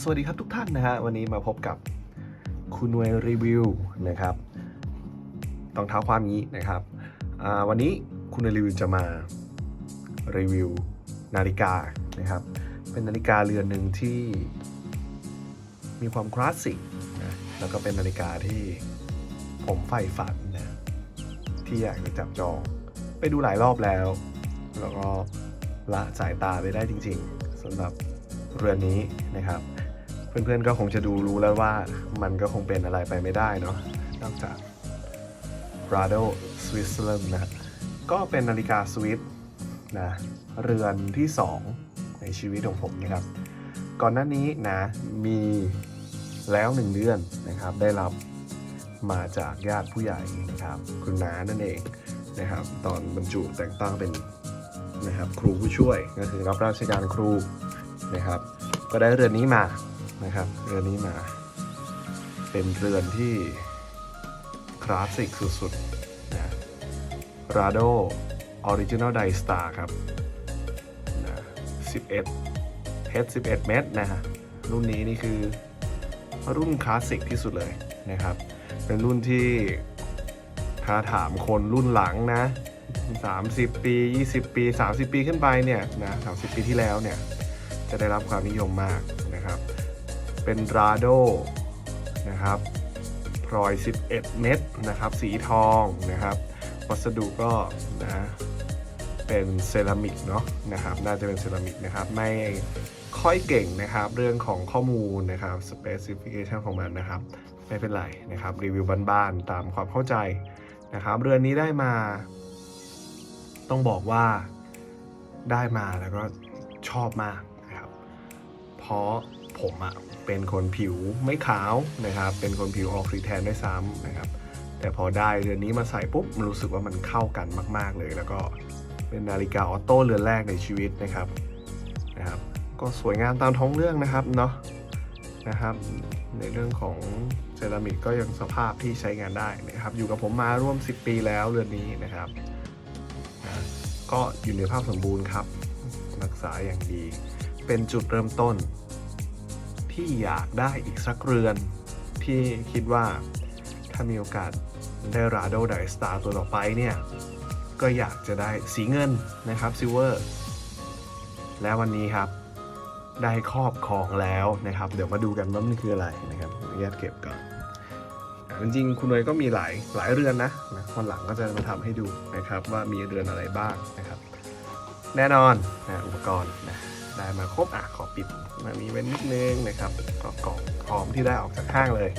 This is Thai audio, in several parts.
สวัสดีครับทุกท่านนะฮะวันนี้มาพบกับคุณนวยรีวิวนะครับต้องเท้าความนี้นะครับวันนี้คุณนวยรีวิวจะมารีวิวนาฬิกานะครับเป็นนาฬิกาเรือนหนึ่งที่มีความคลาสสิกนะแล้วก็เป็นนาฬิกาที่ผมใฝ่ฝันนะที่อยากจะจับจองไปดูหลายรอบแล้ว แล้วก็ละสายตาไปได้จริง ๆสำหรับเรือนนี้นะครับ เพื่อนๆก็คงจะดูรู้แล้วว่ามันก็คงเป็นอะไรไปไม่ได้เนาะนอกจาก Rado Switzerland นะก็เป็นนาฬิกาสวิสนะเรือนที่ 2 ในชีวิตของผมนะครับ ก่อนหน้านี้นะมีแล้วหนึ่งเดือนนะครับ ได้รับมาจากญาติผู้ใหญ่นะครับ คุณน้านั่นเองนะครับ ตอนบรรจุแต่งตั้งเป็นนะครับครูผู้ช่วยก็คือรับราชการครูนะครับ ก็ได้เรือนนี้มา นะครับ เรือนี้มา เป็นเรือนที่คลาสสิกสุดๆนะ Rado Original d i e Star ครับนะ11เพชร11 เม็ดนะฮะรุ่นนี้นี่คือรุ่นคลาสสิกที่สุดเลยนะครับ เป็นรุ่นที่ถ้าถามคนรุ่นหลังนะ 30 ปี 20 ปี 30 ปีขึ้นไปเนี่ยนะ30 ปีที่แล้วเนี่ย จะได้รับความนิยมมาก เป็นราโดนะครับพลอย 11 เม็ดนะครับ สีทองนะครับ วัสดุก็นะเป็นเซรามิกเนาะนะครับ น่าจะเป็นเซรามิกนะครับ ไม่ค่อยเก่งนะครับ เรื่องของข้อมูลนะครับ specification ของมันนะครับ ไม่เป็นไรนะครับ รีวิวบ้านๆตามความเข้าใจนะครับ เรือนนี้ได้มา ต้องบอกว่าได้มาแล้วก็ชอบมากนะครับ เพราะผมอะ เป็นคนผิวไม่ขาวนะครับ เป็นคนผิวออกสีแทนด้วยซ้ำนะครับ แต่พอได้เรือนนี้มาใส่ปุ๊บมันรู้สึกว่ามันเข้ากันมาก ๆเลย แล้วก็เป็นนาฬิกาออโต้เรือนแรกในชีวิตนะครับนะครับ ก็สวยงามตามท้องเรื่องนะครับเนาะนะครับ ในเรื่องของเซรามิกก็ยังสภาพที่ใช้งานได้นะครับ อยู่กับผมมาร่วม 10 ปีแล้วเรือนนี้นะครับนะก็อยู่ในภาพสมบูรณ์ครับ รักษาอย่างดี เป็นจุดเริ่มต้น ที่อยากได้อีกสักเรือน ที่คิดว่าถ้ามีโอกาสได้ราโดไดสตาร์ตัวต่อไปเนี่ย ก็อยากจะได้สีเงินนะครับซิลเวอร์และวันนี้ครับได้ครอบครองแล้วนะครับ เดี๋ยวมาดูกันว่ามันคืออะไรนะครับขออนุญาตเก็บก่อนจริงๆคุณนวยก็มีหลายหลายเรือนนะนะวันหลังก็จะมาทำให้ดูนะครับว่ามีเรือนอะไรบ้างนะครับ แน่นอนนะอุปกรณ์นะ ได้มาครบอะขอปิดมามีไว้นิดนึงนะครับก็กล่องพร้อมที่ได้ออกจากห้างเลย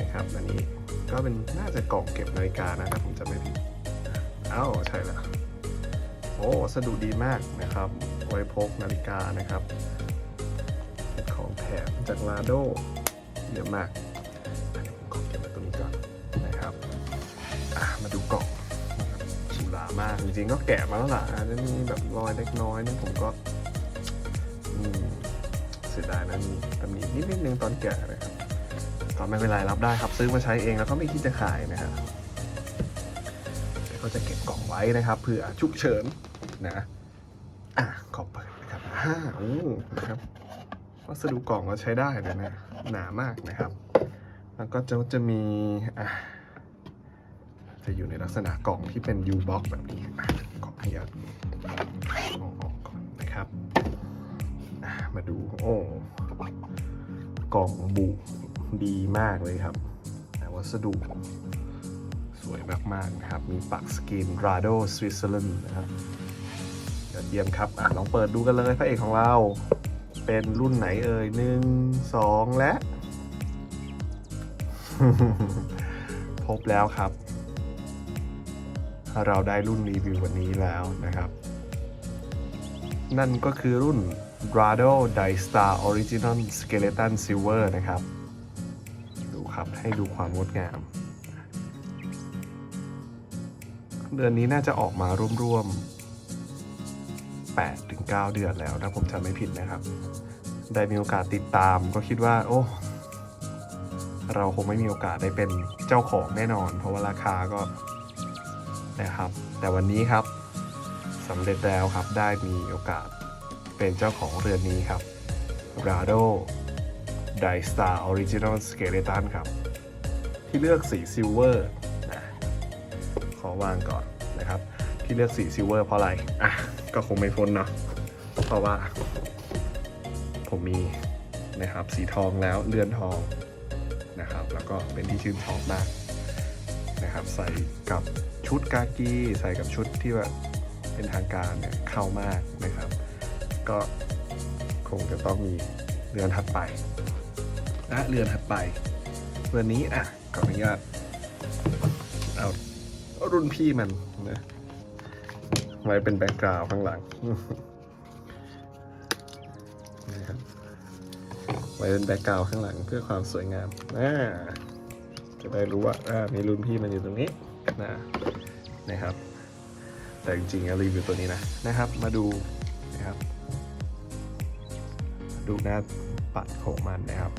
นะครับอันนี้ก็เป็นน่าจะกล่องเก็บนาฬิกานะถ้าผมจำไม่ผิดอ้าวใช่แล้วโอ้วัสดุดีมากนะครับไว้พกนาฬิกานะครับเป็นของแถมจากลาโดเยอะมากอะเดี๋ยวผมขอเก็บไว้ตรงนี้ก่อนนะครับอะมาดูกล่องนะครับชิลามากจริงๆก็แกะมาแล้วล่ะจะมีแบบรอยเล็กน้อยนี่ผมก็ เสียดายนะมีตำหนินิดนิดนึงตอนแกะนะครับตอนไม่เป็นไรรับได้ครับซื้อมาใช้เองแล้วก็ไม่คิดจะขายนะครับแต่ก็จะเก็บกล่องไว้นะครับเผื่อฉุกเฉินนะอะขอเปิดนะครับอ่าโอ้นะครับวัสดุกล่องก็ใช้ได้เลยนะหนามากนะครับ แล้วก็จะจะมีอะจะอยู่ในลักษณะกล่องที่เป็น U box แบบนี้อะขออนุญาตอออกก่อนนะครับ มาดู โอ้ กล่องบุดีมากเลยครับ วัสดุ สวยมากๆนะครับ มีปักสกรีน Rado Switzerland นะครับยอดเยี่ยมครับ อะ ลองเปิดดูกันเลยพระเอกของเรา เป็นรุ่นไหนเอ่ยหนึ่งสองและ พบแล้วครับ เราได้รุ่นรีวิววันนี้แล้วนะครับ นั่นก็คือรุ่น Brado d i s t a r Original Skeleton Silver นะครับ ดูครับให้ดูความงดงาม เดือนนี้น่าจะออกมาร่วมๆ8ถึง9เดือนแล้วถ้าผมจำไม่ผิดนะครับ ได้มีโอกาสติดตามก็คิดว่า โอ้ เราคงไม่มีโอกาสได้เป็นเจ้าของแน่นอน เพราะว่าราคาก็นะครับ แต่วันนี้ครับสำเร็จแล้วครับได้มีโอกาส เป็นเจ้าของเรือนนี้ครับ Rado d i Star Original Skeleton ครับ ที่เลือกสีซิลเวอร์นะขอวางก่อนนะครับ ที่เลือกสีซิลเวอร์เพราะอะไร อะ ก็คงไม่พ้นเนาะเพราะว่า ผมมีนะครับสีทองแล้วเลือนทองนะครับ แล้วก็เป็นที่ชื่นชอบมากนะครับ ใส่กับชุดกากีใส่กับชุดที่แบบเป็นทางการเนี่ยเข้ามากนะครับ ก็คงจะต้องมีเรือนถัดไปและเรือนถัดไปเรือนนี้อะขออนุญาตเอารุ่นพี่มันนะไว้เป็นแบ็กกราวด์ข้างหลังนะครับไว้เป็นแบ็กกราวด์ข้างหลังเพื่อความสวยงามอ่าจะได้รู้ว่าอ่ามีรุ่นพี่มันอยู่ตรงนี้นะนะครับ แต่จริงๆอะรีวิวตัวนี้นะนะครับ มาดูนะครับ ดูหน้าปัดของมันนะครับ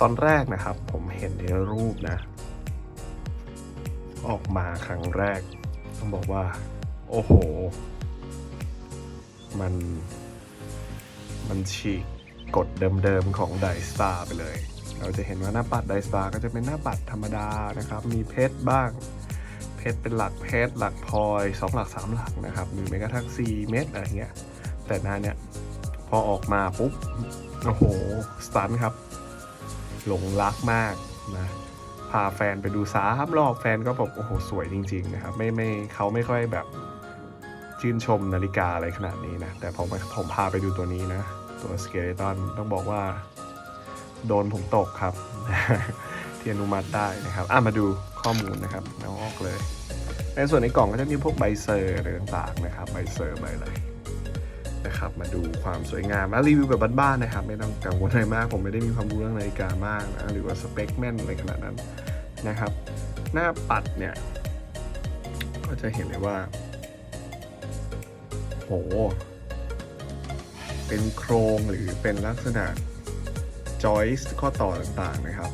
ตอนแรกนะครับผมเห็นในรูปนะ ออกมาครั้งแรก ต้องบอกว่า โอ้โห มัน มันฉีกกฎเดิมๆของไดสตาร์ไปเลย เราจะเห็นว่าหน้าปัดไดสตาร์ก็จะเป็นหน้าปัดธรรมดานะครับ มีเพชรบ้าง เพชรเป็นหลักเพชรหลักพลอยสองหลักสามหลักนะครับหรือแม้กระทั่ง4เม็ดอะไรเงี้ย แต่หน้าเนี่ย พอออกมาปุ๊บ โอ้โห สตันครับ หลงรักมากนะพาแฟนไปดูสามรอบแฟนก็บอกโอ้โห สวยจริง ๆ นะครับ ไม่ไม่เขาไม่ค่อยแบบชื่นชมนาฬิกาอะไรขนาดนี้นะ แต่ผมผมพาไปดูตัวนี้นะ ตัวสเกเลตันต้องบอกว่า โดนผมตกครับ ที่อนุมัติได้นะครับ อะมาดูข้อมูลนะครับเอาออกเลย ในส่วนในกล่องก็จะมีพวกใบเซอร์อะไรต่างๆนะครับ ใบเซอร์ใบอะไร นะครับ มาดูความสวยงามแล้วรีวิวแบบบ้านๆนะครับ ไม่ต้องกังวลอะไรมาก ผมไม่ได้มีความรู้เรื่องนาฬิกามากนะหรือว่าสเปคแม่นอะไรขนาดนั้นนะครับ หน้าปัดเนี่ย ก็จะเห็นเลยว่า โห เป็นโครงหรือเป็นลักษณะจอยส์ข้อต่อต่างๆนะครับ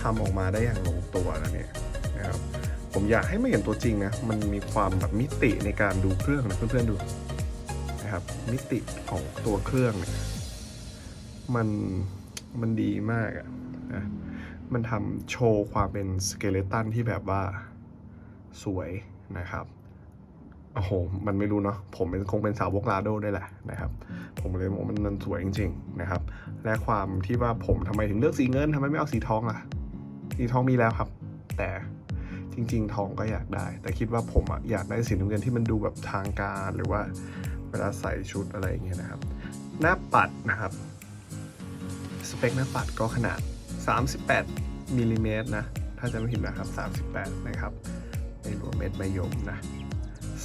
ทำออกมาได้อย่างลงตัวนะเนี่ยนะครับผมอยากให้ไม่เห็นตัวจริงนะ มันมีความแบบมิติในการดูเครื่องนะเพื่อนๆดู นะครับ มิติของตัวเครื่องเนี่ยมันมันดีมากอะนะมันทำโชว์ความเป็นสเกเลตันที่แบบว่าสวยนะครับโอ้โห มันไม่รู้เนาะ ผมเป็นคงเป็นสาวกลาโดได้แหละนะครับ ผมเลยบอกว่ามันมันสวยจริง ๆ นะครับ และความที่ว่าผมทำไมถึงเลือกสีเงินทำไมไม่เอาสีทองล่ะ สีทองมีแล้วครับ แต่จริง ๆ ทองก็อยากได้ แต่คิดว่าผมอะอยากได้สีน้ำเงินที่มันดูแบบทางการหรือว่า เวลาใส่ชุดอะไรอย่างเงี้ยนะครับ หน้าปัดนะครับ สเปคหน้าปัดก็ขนาด 38มิลลิเมตรนะ ถ้าจะไม่ผิดนะครับ 38 นะครับไม่รวมเม็ดมะยมนะ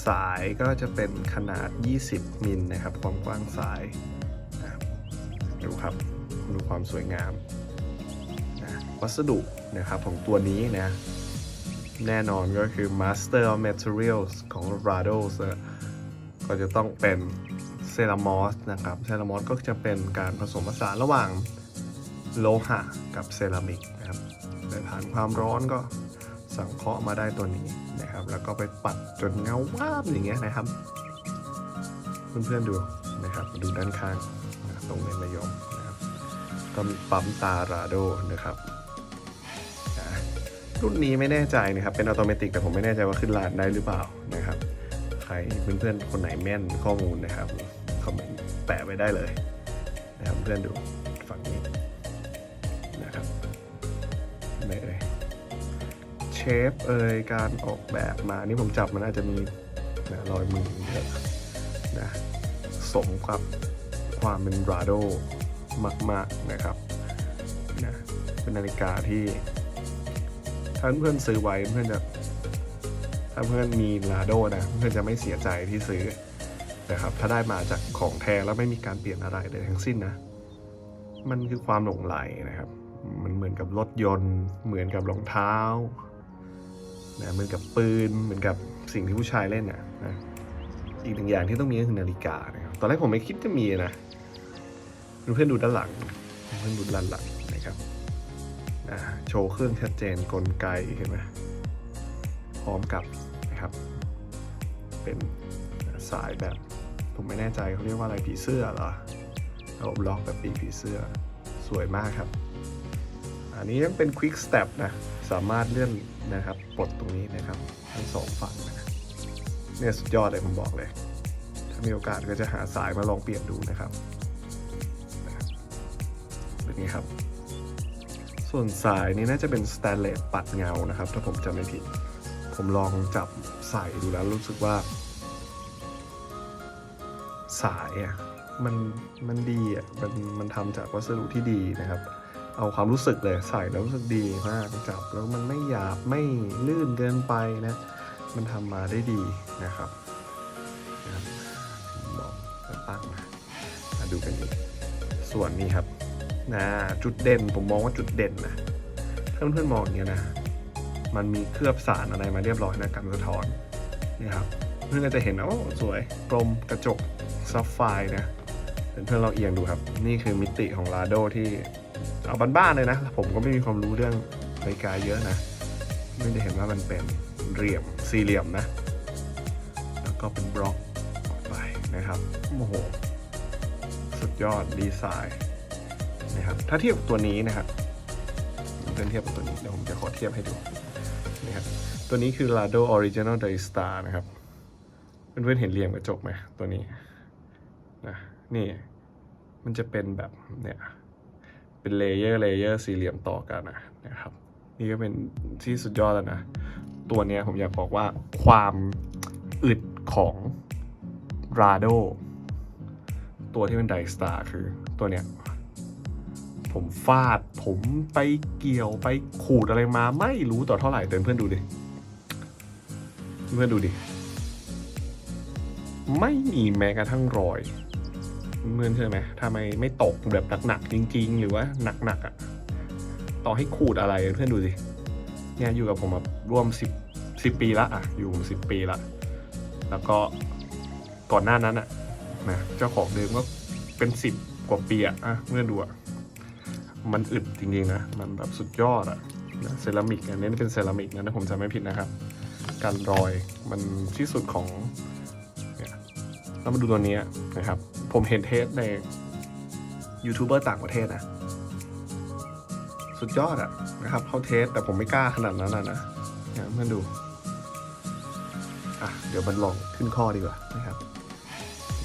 สายก็จะเป็นขนาด 20 มิลนะครับ ความกว้างสายนะครับดูครับ ดูความสวยงามนะวัสดุนะครับของตัวนี้นะ แน่นอนก็คือ Master of Materials ของ Rado ก็จะต้องเป็นเซรามอสนะครับเซรามอสก็จะเป็นการผสมผสานระหว่างโลหะกับเซรามิกนะครับแต่ผ่านความร้อนก็สังเคราะห์มาได้ตัวนี้นะครับ แล้วก็ไปปัดจนเงาวาบอย่างเงี้ยนะครับ เพื่อนๆดูนะครับดูด้านข้างตรงเม็ดมะยมนะครับก็มีปั๊มตาราโดนะครับรุ่นนี้ไม่แน่ใจนะครับ เป็นออโตเมติกแต่ผมไม่แน่ใจว่าขึ้นลานได้หรือเปล่านะครับ ครเพื่อนๆคนไหนแม่นข้อมูลนะครับคอมเมนต์แปะไว้ได้เลยนะครับเพื่อนดูฝั่งนี้นะครับไหนเอ่ยเชฟเอ่ยการออกแบบมานี่ผมจับมันอาจจะมีนะรอยมือเยอะนะสมกับความเป็นราโดมาก ๆ นะครับนะเป็นนาฬิกาที่ถ้าเพื่อนซื้อไว้เพื่อนจะ ถ้าเพื่อนมีลาโดนะเพื่อนจะไม่เสียใจที่ซื้อนะครับถ้าได้มาจากของแท้แล้วไม่มีการเปลี่ยนอะไรเลยทั้งสิ้นนะ มันคือความหลงไหลนะครับ มันเหมือนกับรถยนต์ เหมือนกับรองเท้านะเหมือนกับปืนเหมือนกับสิ่งที่ผู้ชายเล่นนะนะอีกหนึ่งอย่างที่ต้องมีก็คือนาฬิกานะครับตอนแรกผมไม่คิดจะมีนะเพื่อนดูด้านหลัง เพื่อนดูด้านหลังนะครับโชว์เครื่องชัดเจนกลไกเห็นไหมพร้อมกับ นะครับ เป็นสายแบบผมไม่แน่ใจเขาเรียกว่าอะไรผีเสื้อเหรอระบบล็อกแบบปีกผีเสื้อสวยมากครับ อันนี้เป็น Quick Step นะ สามารถเลื่อนนะครับปลดตรงนี้นะครับทั้งสองฝั่งนะเนี่ยสุดยอดเลยผมบอกเลย ถ้ามีโอกาสก็จะหาสายมาลองเปลี่ยนดูนะครับแบบนี้ครับ ส่วนสายนี้น่าจะเป็นสแตนเลสปัดเงานะครับ ถ้าผมจำไม่ผิด ผมลองจับใส่ดูแล้วรู้สึกว่า สายอะมันมันดีอะมันมันทำจากวัสดุที่ดีนะครับ เอาความรู้สึกเลยใส่แล้วรู้สึกดีมากจับแล้วมันไม่หยาบไม่ลื่นเกินไปนะ มันทำมาได้ดีนะครับบอกตั้งมามาดูกันดีส่วนนี้ครับนะจุดเด่นผมมองว่าจุดเด่นนะถ้าเพื่อนๆมองอย่างเงี้ยนะ มันมีเคลือบสารอะไรมาเรียบร้อยนะกันสะท้อนนี่ครับเพื่อนก็จะเห็นนะโอ้สวยกลมกระจกซับไฟนะเพื่อนเราเอียงดูครับ นี่คือมิติของลาโดที่เอาบ้านๆเลยนะ ผมก็ไม่มีความรู้เรื่องนาฬิกาเยอะนะไม่ได้เห็นว่ามันเป็นเหลี่ยมสี่เหลี่ยมนะ แล้วก็เป็นบล็อกออกไปนะครับโอ้โหสุดยอดดีไซน์นะครับถ้าเทียบกับตัวนี้นะครับเพื่อนเทียบกับตัวนี้เดี๋ยวผมจะขอเทียบให้ดู นี่ครับตัวนี้คือ Lado Original Daystar นะครับ เพื่อนๆเห็นเหลี่ยมกระจกไหมตัวนี้นะนี่มันจะเป็นแบบเนี่ยเป็นเลเยอร์เลเยอร์สี่เหลี่ยมต่อกันนะนะครับ นี่ก็เป็นที่สุดยอดแล้วนะ ตัวนี้ผมอยากบอกว่าความอึดของ Rado ตัวที่เป็นไดสตาร์คือตัวเนี้ย ผมฟาด ผมไปเกี่ยวไปขูดอะไรมาไม่รู้ต่อเท่าไหร่เดินเพื่อนดูดิ เพื่อนดูดิ ไม่มีแม้กระทั่งรอยเพื่อนเชื่อไหมถ้าไมไม่ตกแบบหนักๆจริง ๆ หรือว่าหนักๆอะ่ะ ต่อให้ขูดอะไรเพื่อนดูสิ เนี่ยอยู่กับผมมาร่วมสิบสิบปีละอะ อยู่ผมสิบปีละ แล้วก็ก่อนหน้านั้นอะนะเจ้าของเดิมก็เป็นสิบกว่าปีอะอะเพื่อนดูอะ มันอึดจริงๆนะ มันแบบสุดยอดอะนะเซรามิกอันนี้เป็นเซรามิกนะถ้าผมจำไม่ผิดนะครับ การรอยมันที่สุดของเนี่ยแล้วมาดูตัวนี้นะครับ ผมเห็นเทสในยูทูบเบอร์ต่างประเทศนะสุดยอดอะนะครับเขาเทสแต่ผมไม่กล้าขนาดนั้นนะนะเนี่ยเพื่อนดูอะเดี๋ยวมันลองขึ้นข้อดีกว่านะครับ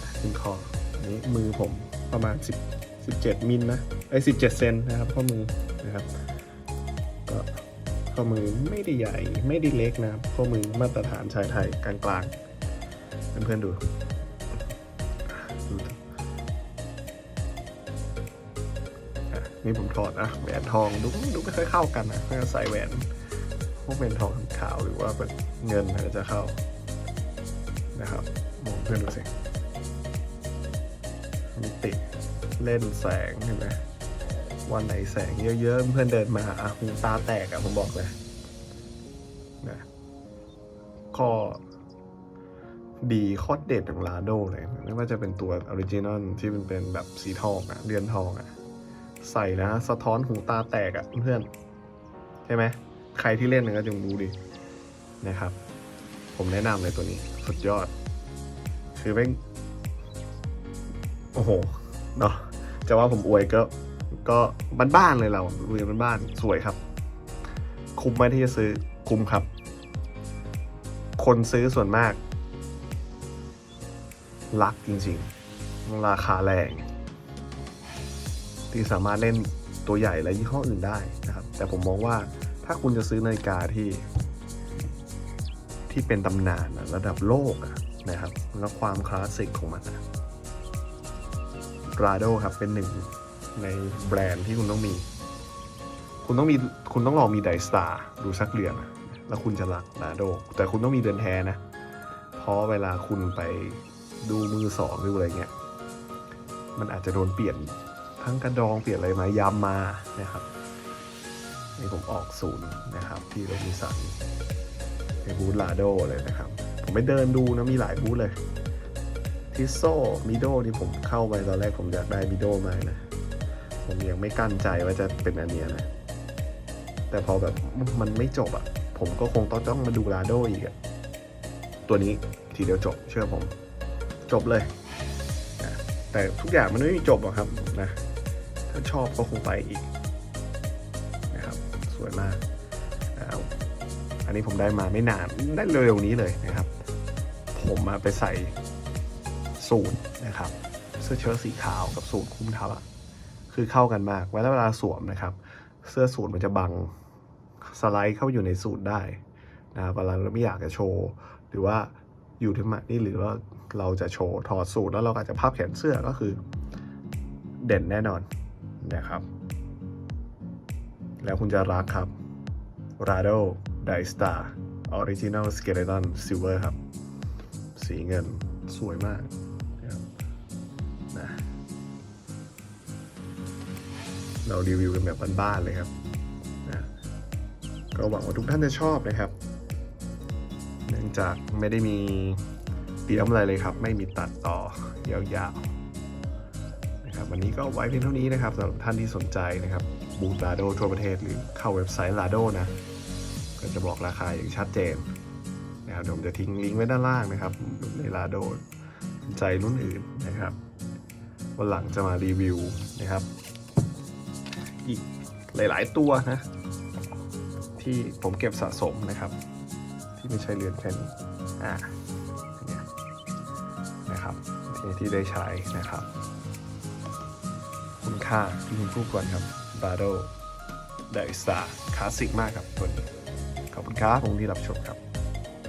นะขึ้นข้ออันนี้มือผมประมาณ10 17 มิลนะไอ้17 เซนนะครับข้อมือนะครับก็ข้อมือไม่ได้ใหญ่ไม่ได้เล็กนะครับข้อมือมาตรฐานชายไทยกลางๆเพื่อนๆดูดูนี่ผมถอดนะแหวนทองดูดูไม่ค่อยเข้ากันนะถ้าใส่แหวนพวกเป็นทองขาวหรือว่าเป็นเงินอาจจะเข้านะครับมองเพื่อนดูสิมิติ เล่นแสงเห็นไหมวันไหนแสงเยอะๆเพื่อนเดินมาอะหูตาแตกอะผมบอกเลยนะข้อดีข้อเด็ดของลาโดเลยไม่ว่าจะเป็นตัวออริจินอลที่มันเป็นแบบสีทองอะเรือนทองอะใส่นะสะท้อนหูตาแตกอะเพื่อนใช่ไหมใครที่เล่นนก็จงรู้ดินะครับ ผมแนะนำเลยตัวนี้ สุดยอด คือแม่งโอ้โห เนาะ จะว่าผมอวยก็ ก็บ้านๆเลยเราเรียนบ้านๆสวยครับ คุ้มไหมที่จะซื้อคุ้มครับ คนซื้อส่วนมาก รักจริงๆ ราคาแรงที่สามารถเล่นตัวใหญ่และยี่ห้ออื่นได้นะครับ แต่ผมมองว่าถ้าคุณจะซื้อนาฬิกาที่ ที่เป็นตำนานระดับโลกนะครับ แล้วความคลาสสิกของมันอะ ราโดครับ เป็นหนึ่งในแบรนด์ที่คุณต้องมี คุณต้องมีคุณต้องลองมีไดสตาร์ดูสักเรือนอะแล้วคุณจะรักราโดแต่คุณต้องมีเดือนแท้นะ เพราะเวลาคุณไปดูมือสองหรืออะไรเงี้ย มันอาจจะโดนเปลี่ยนทั้งกระดองเปลี่ยนอะไรมายำมานะครับนี่ผมออกศูนย์นะครับ ที่โรบินสันในบูธลาโดเลยนะครับ ผมไปเดินดูนะมีหลายบูธเลย ทิโซมิโดที่ผมเข้าไปตอนแรกผมอยากได้มิโดมานะ ผมยังไม่กั้นใจว่าจะเป็นอันเนี้ยนะ แต่พอแบบมันไม่จบอะ่ะ ผมก็คงต้องต้องมาดูลาโดอีกอะตัวนี้ทีเดียวจบเชื่อผม จบเลย แต่ทุกอย่างมันไม่มีจบหรอกครับนะ ถ้าชอบก็คงไปอีกนะครับสวยมาก อันนี้ผมได้มาไม่นานได้เร็วๆนี้เลยนะครับ ผมมาไปใส่ สูทนะครับเสื้อเชิ้ตสีขาวกับสูทคลุมทับอะคือเข้ากันมากเวลาเวลาสวมนะครับ เสื้อสูทมันจะบังสไลด์เข้าอยู่ในสูทได้นะครับเวลาเราไม่อยากจะโชว์ หรือว่าอยู่ที่มานี่หรือว่าเราจะโชว์ถอดสูทแล้วเราอาจจะพับแขนเสื้อก็คือเด่นแน่นอนนะครับ แล้วคุณจะรักครับ Rado d i s t a r Original Skeleton Silver ครับ สีเงินสวยมาก เรารีวิวกันแบบบ้านๆเลยครับนะก็หวังว่าทุกท่านจะชอบนะครับ เนื่องจากไม่ได้มีเตรียมอะไรเลยครับ ไม่มีตัดต่อยาวๆนะครับวันนี้ก็ไว้เพียงเท่านี้นะครับสำหรับท่านที่สนใจนะครับบูธลาโดทั่วประเทศหรือเข้าเว็บไซต์ลาโดนะก็จะบอกราคาอย่างชัดเจนนะครับเดี๋ยวผมจะทิ้งลิงก์ไว้ด้านล่างนะครับ ในลาโดสนใจรุ่นอื่นนะครับวันหลังจะมารีวิวนะครับ อีกหลาย ๆ ตัวนะ ที่ผมเก็บสะสมนะครับ ที่ไม่ใช่เรือนแค่นี้อ่าเนี่ยนะครับที่ที่ได้ใช้นะครับ คุณค่าที่คุณพูดก่อนครับบาโดไดสตาคลาสสิกมากครับตัวนี้ขอบคุณครับผมที่รับชมครับ